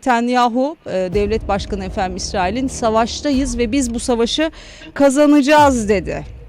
Netanyahu, e, devlet başkanı efendim İsrail'in savaştayız ve biz bu savaşı kazanacağız dedi.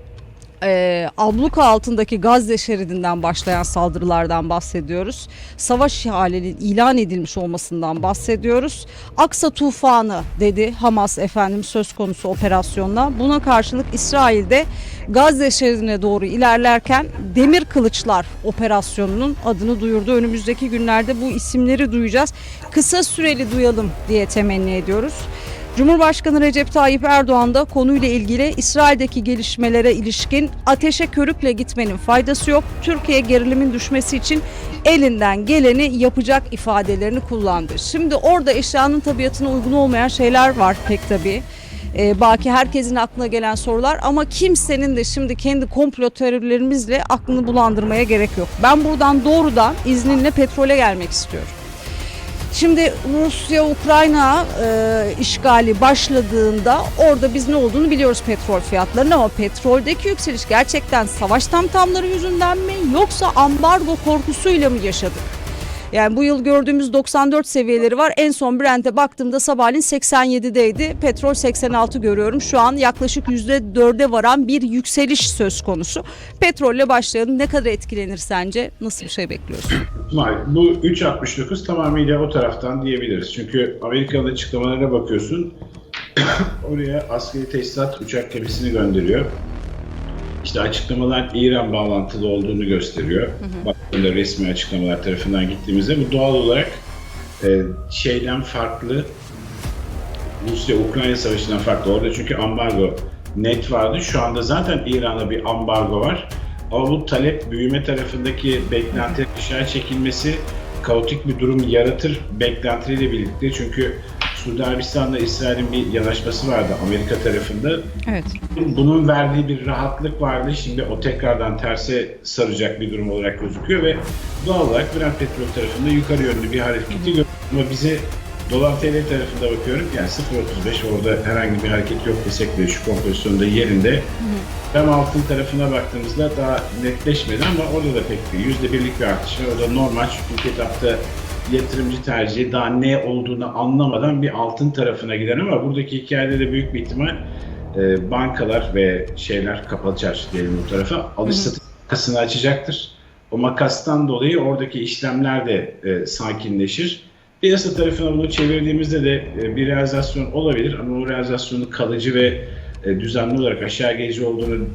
E, abluka altındaki Gazze şeridinden başlayan saldırılardan bahsediyoruz. Savaş halinin ilan edilmiş olmasından bahsediyoruz. Aksa tufanı dedi Hamas efendim söz konusu operasyonla. Buna karşılık İsrail'de Gazze şeridine doğru ilerlerken Demir Kılıçlar operasyonunun adını duyurdu. Önümüzdeki günlerde bu isimleri duyacağız. Kısa süreli duyalım diye temenni ediyoruz. Cumhurbaşkanı Recep Tayyip Erdoğan da konuyla ilgili İsrail'deki gelişmelere ilişkin ateşe körükle gitmenin faydası yok. Türkiye gerilimin düşmesi için elinden geleni yapacak ifadelerini kullandı. Şimdi orada eşyanın tabiatına uygun olmayan şeyler var pek tabii. Ee, belki herkesin aklına gelen sorular ama kimsenin de şimdi kendi komplo teorilerimizle aklını bulandırmaya gerek yok. Ben buradan doğrudan izninle petrole gelmek istiyorum. Şimdi Rusya-Ukrayna e, işgali başladığında orada biz ne olduğunu biliyoruz petrol fiyatlarının ama petroldeki yükseliş gerçekten savaş tamtamları yüzünden mi yoksa ambargo korkusuyla mı yaşadık? Yani bu yıl gördüğümüz 94 seviyeleri var. En son Brent'e baktığımda sabahleyin 87'deydi. Petrol 86 görüyorum. Şu an yaklaşık %4'e varan bir yükseliş söz konusu. Petrolle başlayalım. Ne kadar etkilenir sence? Nasıl bir şey bekliyorsun? Bu 3.69 tamamıyla o taraftan diyebiliriz. Çünkü Amerika'nın açıklamalarına bakıyorsun. oraya askeri tesisat uçak gemisini gönderiyor. İşte açıklamalar İran bağlantılı olduğunu gösteriyor. Baktığında resmi açıklamalar tarafından gittiğimizde bu doğal olarak e, şeyden farklı Rusya-Ukrayna savaşından farklı. Orada çünkü ambargo net vardı. Şu anda zaten İran'da bir ambargo var. Ama bu talep büyüme tarafındaki beklenti aşağı çekilmesi kaotik bir durum yaratır beklentiyle birlikte. Çünkü Suudi Arabistan'da İsrail'in bir yanaşması vardı Amerika tarafında. Evet. Bunun verdiği bir rahatlık vardı. Şimdi o tekrardan terse saracak bir durum olarak gözüküyor ve doğal olarak Brent petrol tarafında yukarı yönlü bir hareketi görüyoruz. Ama bize dolar TL tarafında bakıyorum. Yani 0.35 orada herhangi bir hareket yok desek de şu kompozisyonda yerinde. Hem altın tarafına baktığımızda daha netleşmedi ama orada da pek bir yüzde birlik bir artış var. O da normal çünkü ilk etapta yatırımcı tercihi daha ne olduğunu anlamadan bir altın tarafına gider ama buradaki hikayede de büyük bir ihtimal e, bankalar ve şeyler kapalı çarşı diyelim bu tarafa alış satış makasını açacaktır. O makastan dolayı oradaki işlemler de e, sakinleşir. Piyasa tarafına bunu çevirdiğimizde de e, bir realizasyon olabilir ama o realizasyonun kalıcı ve e, düzenli olarak aşağı gelici olduğunu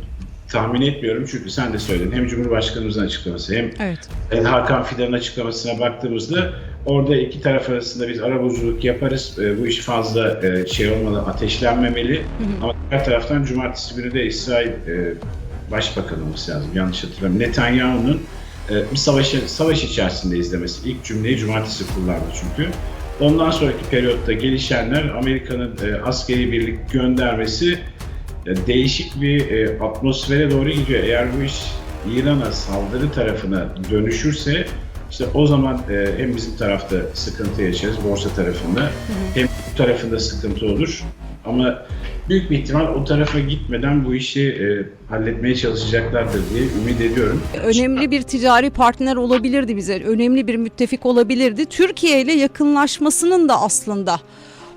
tahmin etmiyorum. Çünkü sen de söyledin. Hem Cumhurbaşkanımızın açıklaması hem Evet. Hakan Fidan'ın açıklamasına baktığımızda orada iki taraf arasında biz arabuluculuk yaparız. E, bu iş fazla e, şey olmadan ateşlenmemeli. Ama diğer taraftan cumartesi günü de İsrail e, Başbakanı olması lazım. Yanlış hatırlamıyorum. Netanyahu'nun e, bir savaşı, savaş içerisinde izlemesi. İlk cümleyi cumartesi kullandı çünkü. Ondan sonraki periyotta gelişenler Amerika'nın e, askeri birlik göndermesi e, değişik bir e, atmosfere doğru gidiyor. Eğer bu iş İran'a saldırı tarafına dönüşürse işte o zaman e, hem bizim tarafta sıkıntı yaşarız borsa tarafında hem bu tarafında sıkıntı olur. Ama büyük bir ihtimal o tarafa gitmeden bu işi e, halletmeye çalışacaklardır diye ümit ediyorum. önemli bir ticari partner olabilirdi bize. Önemli bir müttefik olabilirdi. Türkiye ile yakınlaşmasının da aslında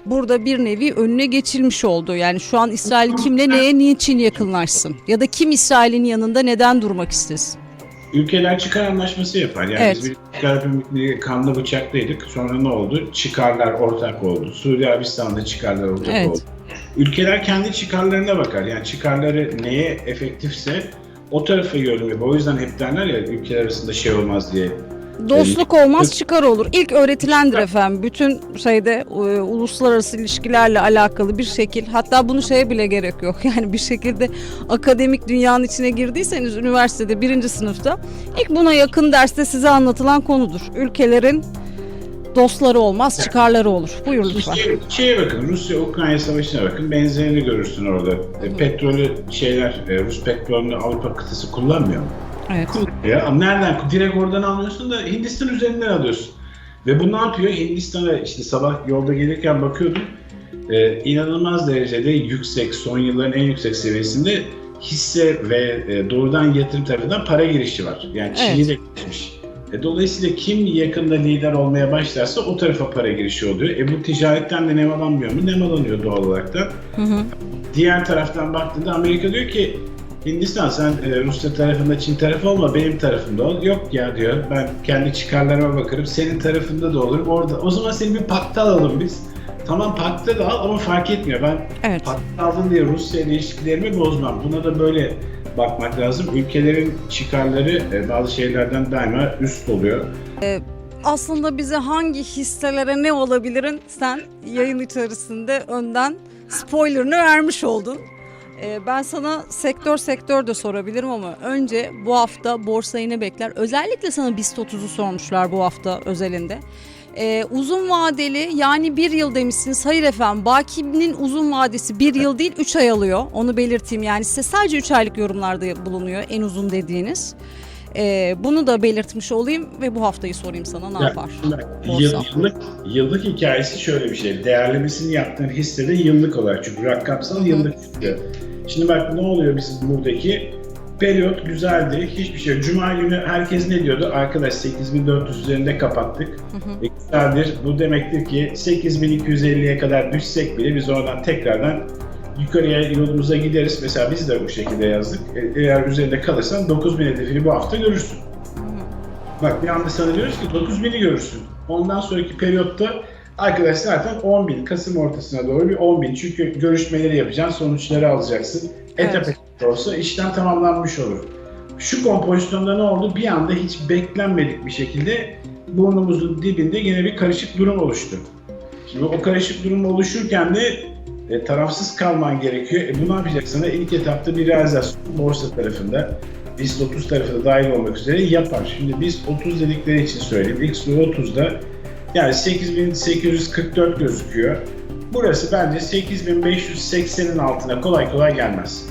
burada bir nevi önüne geçilmiş oldu. Yani şu an İsrail kimle neye niçin yakınlaşsın? Ya da kim İsrail'in yanında neden durmak istesin? Ülkeler çıkar anlaşması yapar. Yani Evet. biz bir çıkar birlikte kanlı bıçaklıydık. Sonra ne oldu? Çıkarlar ortak oldu. Suudi Arabistan'da çıkarlar ortak Evet. oldu. Ülkeler kendi çıkarlarına bakar. Yani çıkarları neye efektifse o tarafa yönlü. O yüzden hep derler ya ülkeler arasında şey olmaz diye. Dostluk olmaz çıkar olur. İlk öğretilendir efendim. Bütün şeyde e, uluslararası ilişkilerle alakalı bir şekil. Hatta bunu şeye bile gerek yok. Yani bir şekilde akademik dünyanın içine girdiyseniz üniversitede birinci sınıfta ilk buna yakın derste size anlatılan konudur. Ülkelerin dostları olmaz, çıkarları olur. Buyur lütfen. Rusya, şeye bakın, Rusya-Ukrayna savaşına bakın. Benzerini görürsün orada. E, petrolü şeyler, e, Rus petrolünü Avrupa kıtası kullanmıyor mu? Evet. Ya nereden? Direkt oradan almıyorsun da Hindistan üzerinden alıyorsun. Ve bu ne yapıyor? Hindistan'a işte sabah yolda gelirken bakıyordum. Ee, inanılmaz derecede yüksek, son yılların en yüksek seviyesinde hisse ve e, doğrudan yatırım tarafından para girişi var. Yani Çin'i Evet. geçmiş. E, dolayısıyla kim yakında lider olmaya başlarsa o tarafa para girişi oluyor. E bu ticaretten de nemalanmıyor mu? Nemalanıyor doğal olarak da. Hı hı. Diğer taraftan baktığında Amerika diyor ki Hindistan sen e, Rusya tarafında Çin tarafı olma benim tarafımda ol. Yok ya diyor ben kendi çıkarlarıma bakarım senin tarafında da olurum orada. O zaman seni bir pakta alalım biz. Tamam pakta da al ama fark etmiyor. Ben Evet. pakta aldın diye Rusya ile ilişkilerimi bozmam. Buna da böyle bakmak lazım. Ülkelerin çıkarları e, bazı şeylerden daima üst oluyor. Aslında bize hangi hisselere ne olabilirin sen yayın içerisinde önden spoilerını vermiş oldun. Ee, Ben sana sektör sektör de sorabilirim ama önce bu hafta borsayı ne bekler? Özellikle sana BIST 30'u sormuşlar bu hafta özelinde. Ee, uzun vadeli yani bir yıl demişsiniz. Hayır efendim Baki'nin uzun vadesi bir yıl değil 3 ay alıyor. Onu belirteyim yani size sadece 3 aylık yorumlarda bulunuyor en uzun dediğiniz. Ee, bunu da belirtmiş olayım ve bu haftayı sorayım sana ne Ya, yapar? Yıl, yıllık, yıllık hikayesi şöyle bir şey. Değerlemesini yaptığın hissede yıllık olarak çünkü rakamsal yıllık çıkıyor. Şimdi bak ne oluyor bizim buradaki periyot güzeldi. Hiçbir şey. Cuma günü herkes ne diyordu? Arkadaş 8400 üzerinde kapattık. Hı hı. E, güzeldir. Bu demektir ki 8250'ye kadar düşsek bile biz oradan tekrardan yukarıya yolumuza gideriz. Mesela biz de bu şekilde yazdık. E, Eğer üzerinde kalırsan 9000 hedefini bu hafta görürsün. Bak bir anda sana diyoruz ki 9000'i görürsün. Ondan sonraki periyotta arkadaşlar zaten 10.000 Kasım ortasına doğru bir 10.000 çünkü görüşmeleri yapacaksın, sonuçları alacaksın. Etap Evet. etap olsa işlem tamamlanmış olur. Şu kompozisyonda ne oldu? Bir anda hiç beklenmedik bir şekilde burnumuzun dibinde yine bir karışık durum oluştu. Şimdi o karışık durum oluşurken de e, tarafsız kalman gerekiyor. E, bu ne yapacak sana? İlk etapta bir realizasyon borsa tarafında BIST 30 tarafı da dahil olmak üzere yapar. Şimdi BIST 30 dedikleri için söyleyeyim. XU 30'da yani 8844 gözüküyor. Burası bence 8580'in altına kolay kolay gelmez.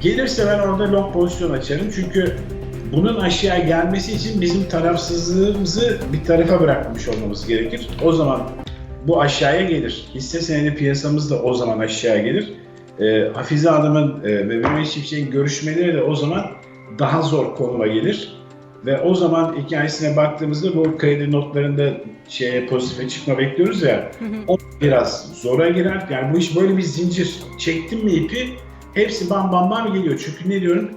Gelirse ben orada long pozisyon açarım çünkü bunun aşağı gelmesi için bizim tarafsızlığımızı bir tarafa bırakmış olmamız gerekir. O zaman bu aşağıya gelir. Hisse senedi piyasamız da o zaman aşağı gelir. E, Hafize Hanım'ın e, ve Mehmet Çiftçi'nin görüşmeleri de o zaman daha zor konuma gelir. Ve o zaman hikayesine baktığımızda bu kredi notlarında şeye pozitife çıkma bekliyoruz ya. Hı hı. O biraz zora girer. Yani bu iş böyle bir zincir. Çektim mi ipi hepsi bam bam bam geliyor. Çünkü ne diyorum?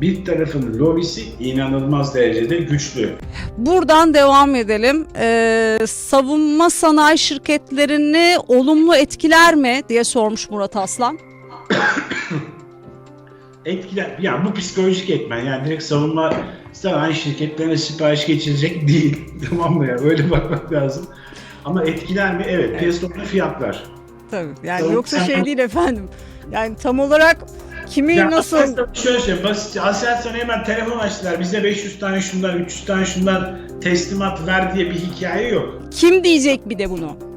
Bir tarafın lobisi inanılmaz derecede güçlü. Buradan devam edelim. Ee, savunma sanayi şirketlerini olumlu etkiler mi diye sormuş Murat Aslan. Etkiler, yani bu psikolojik etmen. Yani direkt savunma sanayi şirketlerine sipariş geçirecek değil. tamam mı ya? Öyle bakmak lazım. Ama etkiler mi? Evet. Evet. Piyasada fiyatlar. Tabii. Yani Savun- yoksa sen- şey değil efendim. Yani tam olarak kimi Ya nasıl Aselsan şöyle şey, basitçe Aselsan'a hemen telefon açtılar. Bize 500 tane şundan, 300 tane şundan teslimat ver diye bir hikaye yok. kim diyecek bir de bunu?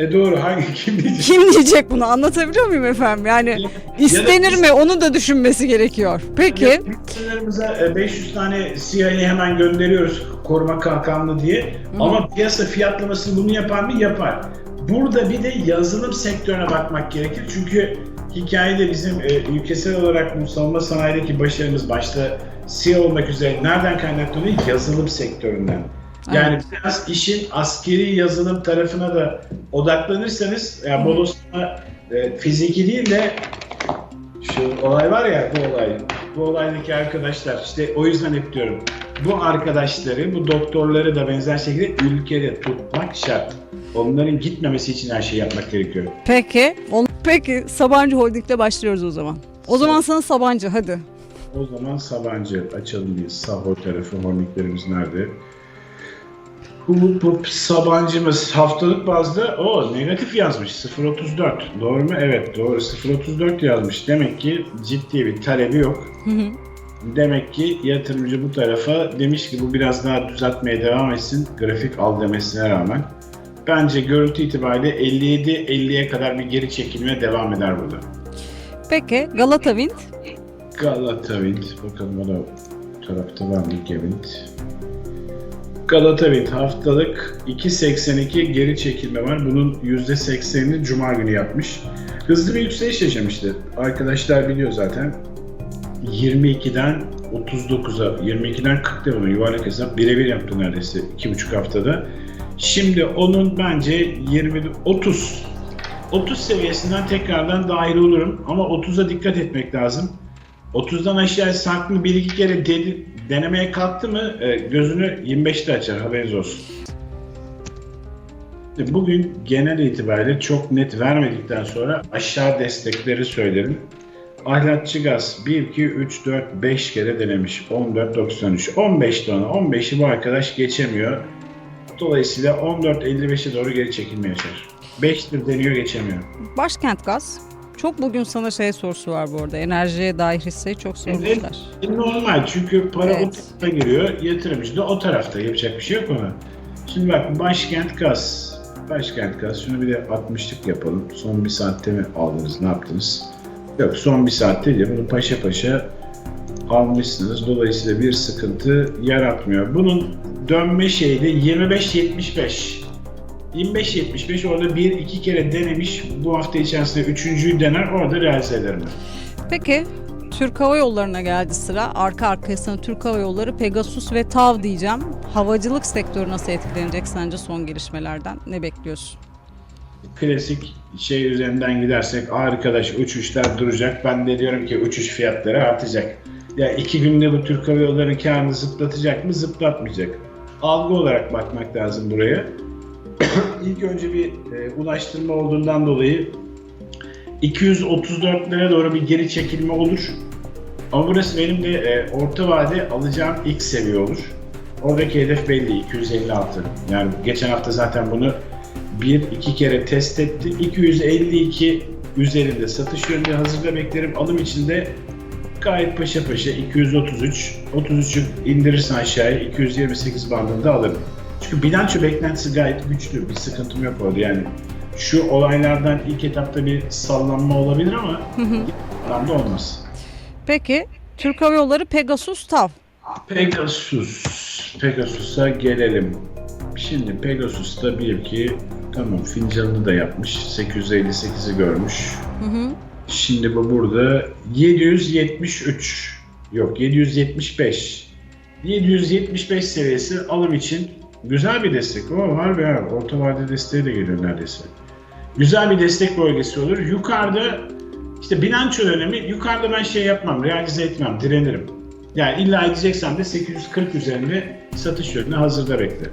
E doğru hangi kim diyecek? Kim diyecek bunu? Anlatabiliyor muyum efendim? Yani istenir mi? Onu da düşünmesi gerekiyor. Peki. Sınırımıza 500 tane CIA'yı hemen gönderiyoruz koruma kalkanlı diye. Ama piyasa fiyatlamasını bunu yapar mı? Yapar. Burada bir de yazılım sektörüne bakmak gerekir. Çünkü hikayede bizim e, ülkesel olarak bu savunma sanayideki başarımız başta SİHA olmak üzere nereden kaynaklanıyor? Yazılım sektöründen. Yani biraz işin askeri yazılım tarafına da odaklanırsanız, yani Bodos'ta e, fiziki değil de şu olay var ya bu olay. Bu olaydaki arkadaşlar işte o yüzden hep diyorum. Bu arkadaşları, bu doktorları da benzer şekilde ülkede tutmak şart. Onların gitmemesi için her şeyi yapmak gerekiyor. Peki. On- Peki Sabancı Holding'le başlıyoruz o zaman. O zaman sana Sabancı hadi. O zaman Sabancı açalım bir Sahor tarafı horniklerimiz nerede? Hup hup Sabancımız haftalık bazda o negatif yazmış 0.34 doğru mu? Evet doğru 0.34 yazmış. Demek ki ciddi bir talebi yok. Hı hı. Demek ki yatırımcı bu tarafa demiş ki bu biraz daha düzeltmeye devam etsin grafik al demesine rağmen. Bence görüntü itibariyle 57-50'ye kadar bir geri çekilmeye devam eder burada. Peki Galata Wind. Galata Wind. Bakalım o da bu tarafta var mı Wind. Galata Wind haftalık 2.82 geri çekilme var. Bunun %80'ini Cuma günü yapmış. Hızlı bir yükseliş yaşamıştı. Arkadaşlar biliyor zaten. 22'den 39'a 22'den 40 devamı yuvarlak hesap birebir yaptı neredeyse 2,5 haftada. Şimdi onun bence 20 30 30 seviyesinden tekrardan dahil olurum ama 30'a dikkat etmek lazım. 30'dan aşağı sarkma bir iki kere dedi, denemeye kalktı mı e, gözünü 25'te açar haberiniz olsun. Bugün genel itibariyle çok net vermedikten sonra aşağı destekleri söylerim. Ahlatçı gaz 1, 2, 3, 4, 5 kere denemiş. 14.93. 15 tane. 15'i bu arkadaş geçemiyor. Dolayısıyla 14.55'e doğru geri çekilmeye yaşar. 5'tir deniyor geçemiyor. Başkent Gaz. Çok bugün sana şey sorusu var bu arada. Enerjiye dair hisseyi çok sormuşlar. E, Normal çünkü para o Evet. tarafa giriyor. Yatırımcı da o tarafta. Yapacak bir şey yok ona. Şimdi bak başkent gaz. Başkent gaz. Şunu bir de 60'lık yapalım. Son bir saatte mi aldınız? Ne yaptınız? Yok son bir saatte değil. Bunu paşa paşa almışsınız. Dolayısıyla bir sıkıntı yaratmıyor. Bunun dönme şeyi de 25-75. 25-75 orada bir iki kere denemiş. Bu hafta içerisinde üçüncüyü dener. Orada realize ederim. Peki Türk Hava Yolları'na geldi sıra. Arka arkaya sana Türk Hava Yolları, Pegasus ve TAV diyeceğim. Havacılık sektörü nasıl etkilenecek sence son gelişmelerden? Ne bekliyorsun? klasik şey üzerinden gidersek arkadaş uçuşlar duracak. Ben de diyorum ki uçuş fiyatları artacak. Ya iki günde bu Türk Hava Yolları karnını zıplatacak mı? Zıplatmayacak. Algı olarak bakmak lazım buraya. İlk önce bir e, ulaştırma olduğundan dolayı 234'lere doğru bir geri çekilme olur. Ama burası benim de e, orta vade alacağım ilk seviye olur. Oradaki hedef belli 256. Yani geçen hafta zaten bunu bir iki kere test ettim. 252 üzerinde satış yönünde hazırda beklerim. Alım içinde gayet paşa paşa 233, 33'ü indirirsen aşağıya 228 bandında alırım. Çünkü bilanço beklentisi gayet güçlü. Bir sıkıntım yok orada yani. Şu olaylardan ilk etapta bir sallanma olabilir ama anlamda olmaz. Peki Türk Hava Yolları, Pegasus, TAV. Pegasus. Pegasus'a gelelim. Şimdi Pegasus'ta bir ki tamam fincanını da yapmış. 858'i görmüş. Hı hı. Şimdi bu burada 773 yok 775 775 seviyesi alım için güzel bir destek. O var abi. Orta vade desteği de geliyor neredeyse. Güzel bir destek bölgesi olur. Yukarıda işte bilanço dönemi yukarıda ben şey yapmam, realize etmem, direnirim. Yani illa edeceksem de 840 üzerinde satış yönüne hazırda bekle.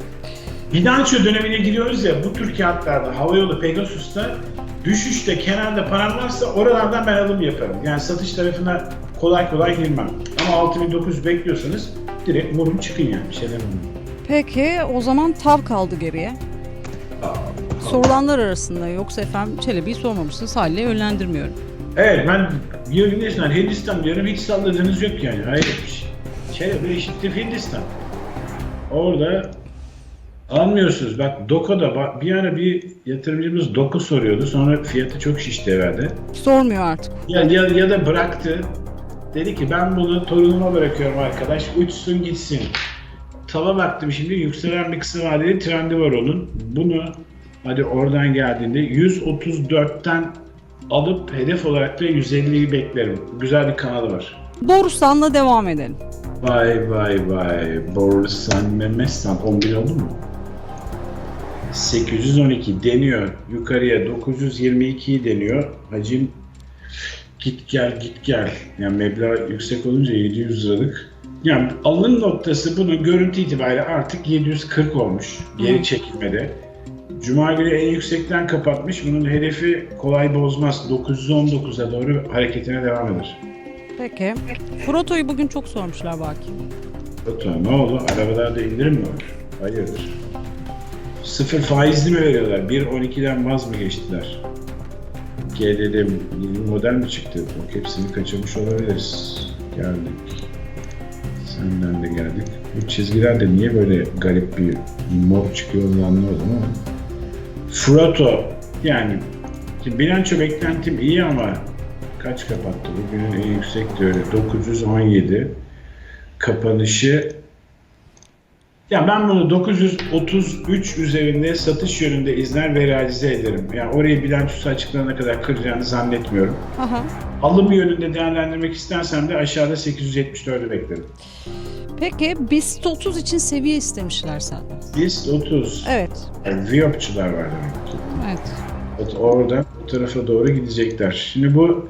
Bilanço dönemine giriyoruz ya bu tür kağıtlarda havayolu Pegasus'ta düşüşte kenarda param varsa oralardan ben alım yaparım. Yani satış tarafına kolay kolay girmem. Ama 6900 bekliyorsanız direkt vurun çıkın yani bir şeyler olmuyor. Peki o zaman TAV kaldı geriye. Sorulanlar arasında yoksa efendim Çelebi'yi sormamışsınız haliyle yönlendirmiyorum. Evet ben diyorum Hindistan, diyorum hiç salladığınız yok yani. Hayır. Çelebi eşittir Hindistan. Orada almıyorsunuz. Bak Doko'da bak, bir ara bir yatırımcımız Doko soruyordu. Sonra fiyatı çok şişti herhalde. Sormuyor artık. Ya, ya, ya da bıraktı. Dedi ki ben bunu torunuma bırakıyorum arkadaş. Uçsun gitsin. Tava baktım şimdi yükselen bir kısa vadeli trendi var onun. Bunu hadi oradan geldiğinde 134'ten alıp hedef olarak da 150'yi beklerim. Güzel bir kanalı var. Borusan'la devam edelim. Vay vay vay. Borusan Memestan 11 oldu mu? 812 deniyor. Yukarıya 922'yi deniyor. Hacim git gel git gel. Yani meblağ yüksek olunca 700 liralık. Yani alım noktası bunun görüntü itibariyle artık 740 olmuş geri çekilmede. Cuma günü en yüksekten kapatmış. Bunun hedefi kolay bozmaz. 919'a doğru hareketine devam eder. Peki. Froto'yu bugün çok sormuşlar Baki. Batu ne oldu? Arabalarda indirim mi var? Hayırdır? Sıfır faizli mi veriyorlar? 1.12'den vaz mı geçtiler? Yeni model mi çıktı? Bak hepsini kaçırmış olabiliriz. Geldik. Senden de geldik. Bu çizgilerde niye böyle garip bir mor çıkıyor onu anlamadım ama. Froto yani bilanço beklentim iyi ama kaç kapattı? Bugünün en yüksek diyor. 917 kapanışı Ya ben bunu 933 üzerinde satış yönünde izler ve realize ederim. Yani orayı bilançosu açıklanana kadar kıracağını zannetmiyorum. Aha. Alım yönünde değerlendirmek istersem de aşağıda 874'ü beklerim. Peki BIST 30 için seviye istemişler senden. BIST 30. Evet. Yani Viyopçular var demek ki. Evet. Evet, Oradan bu tarafa doğru gidecekler. Şimdi bu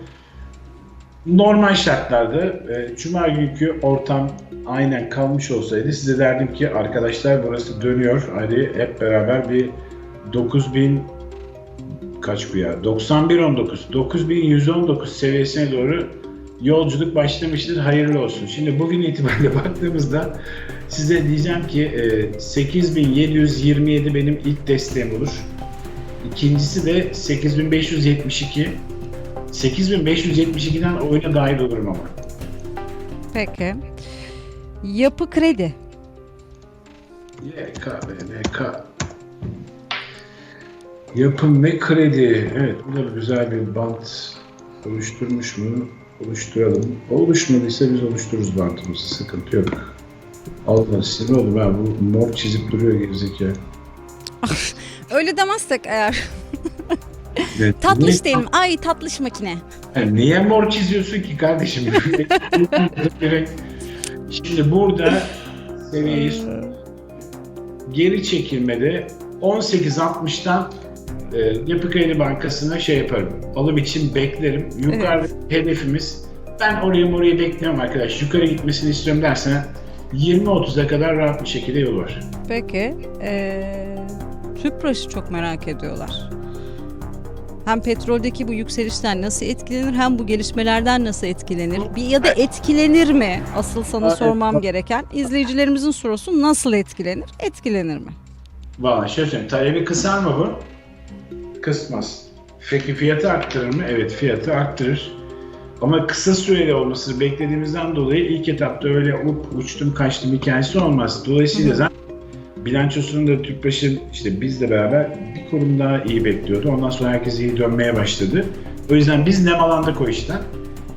normal şartlarda e, Cuma günkü ortam aynen kalmış olsaydı size derdim ki arkadaşlar burası dönüyor. Hadi hep beraber bir 9000 kaç bu ya? 9119 9119 seviyesine doğru yolculuk başlamıştır. Hayırlı olsun. Şimdi bugün itibariyle baktığımızda size diyeceğim ki e, 8727 benim ilk desteğim olur. İkincisi de 8572. 8572'den oyuna dahil olurum ama. Peki. Yapı kredi. YK, BNK. Yapım ve kredi. Evet, bu da güzel bir bant oluşturmuş mu? Oluşturalım. Oluşmadıysa biz oluştururuz bantımızı. Sıkıntı yok. Allah sinir oldum ha. Bu mor çizip duruyor gerizekalı. Öyle demezsek eğer. Evet, Tatlış diyelim. Ay tatlış makine. Yani niye mor çiziyorsun ki kardeşim? Direkt- Şimdi burada seviyeyi geri çekilmede 18.60'dan e, Yapı Kredi Bankası'na şey yaparım. Alım için beklerim. Yukarıda hedefimiz ben oraya oraya bekliyorum arkadaş. Yukarı gitmesini istiyorum dersen 20-30'a kadar rahat bir şekilde yol var. Peki. Ee, Tüpraş'ı çok merak ediyorlar. Hem petroldeki bu yükselişten nasıl etkilenir hem bu gelişmelerden nasıl etkilenir? Bir ya da etkilenir mi? Asıl sana sormam gereken. İzleyicilerimizin sorusu nasıl etkilenir? Etkilenir mi? Valla söyleyeyim. Talebi kısar mı bu? Kısmaz. Peki fiyatı arttırır mı? Evet fiyatı arttırır. Ama kısa süreli olması beklediğimizden dolayı ilk etapta öyle up, uçtum kaçtım hikayesi olmaz. Dolayısıyla zaten bilançosunu da Tüpraş'ın işte bizle beraber bir kurum daha iyi bekliyordu. Ondan sonra herkes iyi dönmeye başladı. O yüzden biz nemalandık o işten.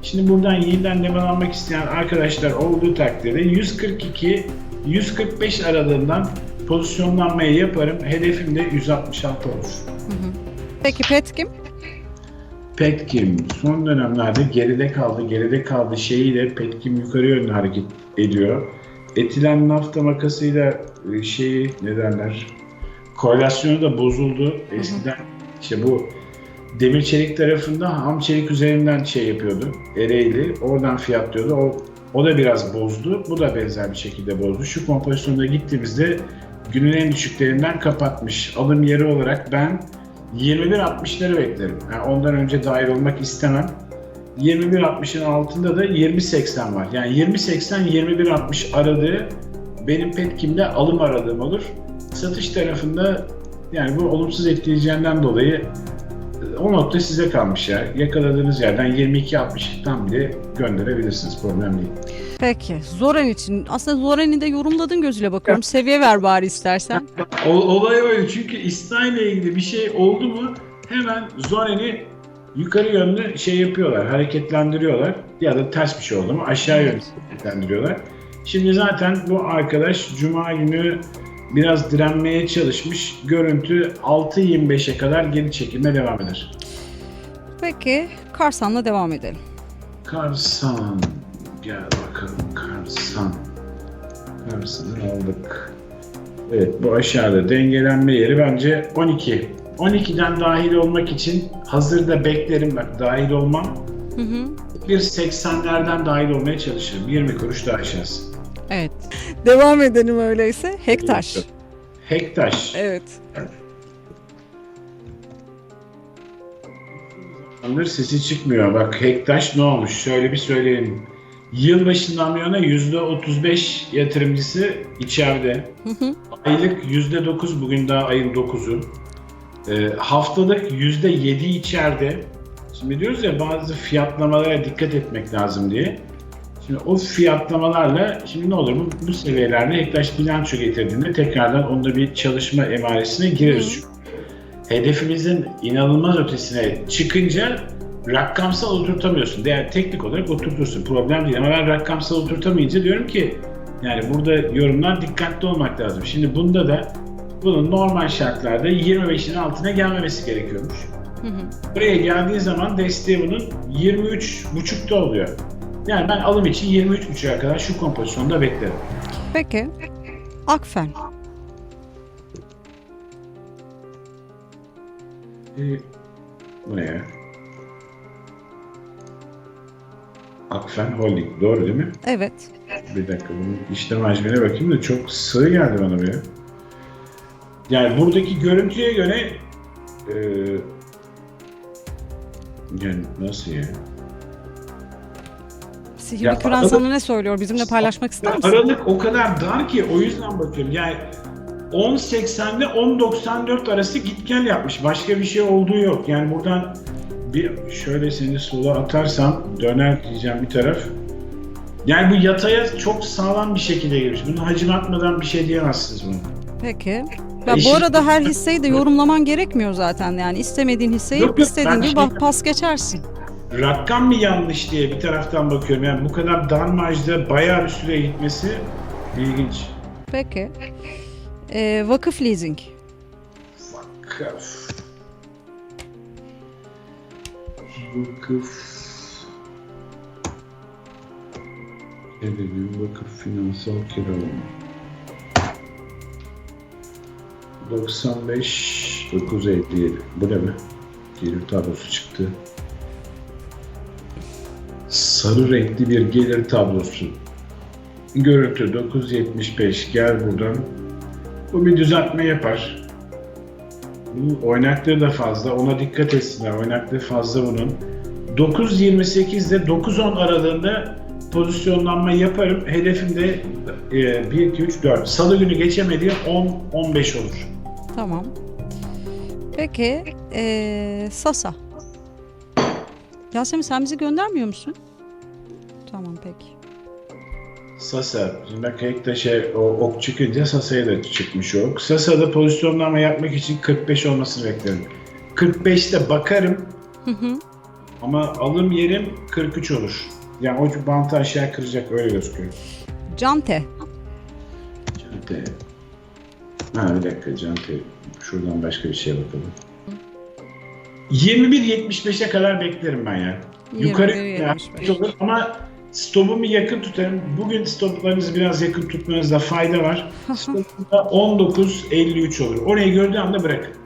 Şimdi buradan yeniden nemalanmak isteyen arkadaşlar olduğu takdirde 142-145 aralığından pozisyonlanmayı yaparım. Hedefim de 166 olur. Peki Petkim? Petkim son dönemlerde geride kaldı, geride kaldı şeyiyle Petkim yukarı yönlü hareket ediyor. Etilen nafta makasıyla e, şeyi ne derler korelasyonu da bozuldu. Eskiden işte bu demir çelik tarafında ham çelik üzerinden şey yapıyordu. Ereğli oradan fiyatlıyordu. O, o da biraz bozdu. Bu da benzer bir şekilde bozdu. Şu kompozisyonda gittiğimizde günün en düşüklerinden kapatmış. Alım yeri olarak ben 21.60'ları beklerim. Yani ondan önce dahil olmak istemem. 21.60'ın altında da 20.80 var. Yani 20.80-21.60 aradığı benim Petkim'de alım aradığım olur. Satış tarafında yani bu olumsuz etkileyeceğinden dolayı e, o nokta size kalmış ya. Yakaladığınız yerden 22.60'dan bile gönderebilirsiniz. Problem değil. Peki. Zoran için. Aslında Zoran'ı da yorumladın gözüyle bakıyorum. Seviye ver bari istersen. O, olay öyle çünkü İsrail ile ilgili bir şey oldu mu hemen Zoren'i yukarı yönlü şey yapıyorlar, hareketlendiriyorlar. Ya da ters bir şey oldu mu aşağı yönlü hareketlendiriyorlar. Şimdi zaten bu arkadaş Cuma günü biraz direnmeye çalışmış. Görüntü 6.25'e kadar geri çekilme devam eder. Peki. Karsan'la devam edelim. Karsan. Gel bakalım Karsan. Karsan'ı aldık. Evet bu aşağıda dengelenme yeri bence 12. 12'den dahil olmak için hazırda beklerim bak dahil olmam. Hı hı. Bir 80'lerden dahil olmaya çalışırım. 20 kuruş daha aşağısı. Evet. Devam edelim öyleyse. Hektaş. Hektaş. Evet. Zamandır sesi çıkmıyor. Bak Hektaş ne olmuş? Şöyle bir söyleyelim. Yılbaşından bu yana %35 yatırımcısı içeride. Hı hı. Aylık %9 bugün daha ayın 9'u. Ee, haftalık %7 içeride. Şimdi diyoruz ya bazı fiyatlamalara dikkat etmek lazım diye. Şimdi o fiyatlamalarla şimdi ne olur bu, bu seviyelerde Hektaş bilanço getirdiğinde tekrardan onda bir çalışma emaresine gireriz. Çünkü hedefimizin inanılmaz ötesine çıkınca rakamsal oturtamıyorsun. Değer teknik olarak oturtursun. Problem değil ama ben rakamsal oturtamayınca diyorum ki Yani burada yorumlar dikkatli olmak lazım. Şimdi bunda da bunun normal şartlarda 25'in altına gelmemesi gerekiyormuş. Hı hı. Buraya geldiği zaman desteği bunun 23.5'ta oluyor. Yani ben alım için 23.5'a kadar şu kompozisyonda beklerim. Peki. Akfen. Ee, bu ne ya? Akfen Holding. Doğru değil mi? Evet. Bir dakika bunun işlem hacmine bakayım da çok sığ geldi bana ya. Yani buradaki görüntüye göre e, yani nasıl ya? Sihirli Ya aralık- sana ne söylüyor? Bizimle paylaşmak ister misin? Aralık o kadar dar ki o yüzden bakıyorum. Yani 10.80 ile 10.94 arası git gel yapmış. Başka bir şey olduğu yok. Yani buradan bir şöyle seni sola atarsam döner diyeceğim bir taraf. Yani bu yataya çok sağlam bir şekilde girmiş. Bunu hacim atmadan bir şey diyemezsiniz bunu. Peki. Ya bu arada her hisseyi de yorumlaman gerekmiyor zaten. Yani istemediğin hisseyi Yok, yok, istediğin ben gibi şey- bak- pas geçersin. Rakam mı yanlış diye bir taraftan bakıyorum. Yani bu kadar dar marjda bayağı bir süre gitmesi ilginç. Peki. Ee, vakıf leasing. Vakıf. Vakıf. Edebi vakıf finansal kiralama. 95 957. Bu ne be? Gelir tablosu çıktı. Sarı renkli bir gelir tablosu. Görüntü 975 gel buradan. Bu bir düzeltme yapar. Bu oynaklığı da fazla. Ona dikkat etsinler. Oynaklığı fazla bunun. 9.28 ile 9.10 aralığında pozisyonlanma yaparım. Hedefim de e, 1, 2, 3, 4. Salı günü geçemediğim 10-15 olur. Tamam. Peki. ee, Sasa. Yasemin sen bizi göndermiyor musun? Tamam peki. Sasa. Şimdi bak Hektaş'a o ok çıkınca Sasa'ya da çıkmış o ok. Sasa'da pozisyonlama yapmak için 45 olmasını beklerim. 45'te bakarım Hı hı. ama alım yerim 43 olur. Yani o bantı aşağı kıracak öyle gözüküyor. Cante. Cante. Ha bir dakika Cante. Şuradan başka bir şeye bakalım. 21.75'e kadar beklerim ben ya. Yukarı 21.75. yani olur ama stopumu yakın tutarım. Bugün stoplarınızı biraz yakın tutmanızda fayda var. Stopumda 19.53 olur. Orayı gördüğü anda bırakın.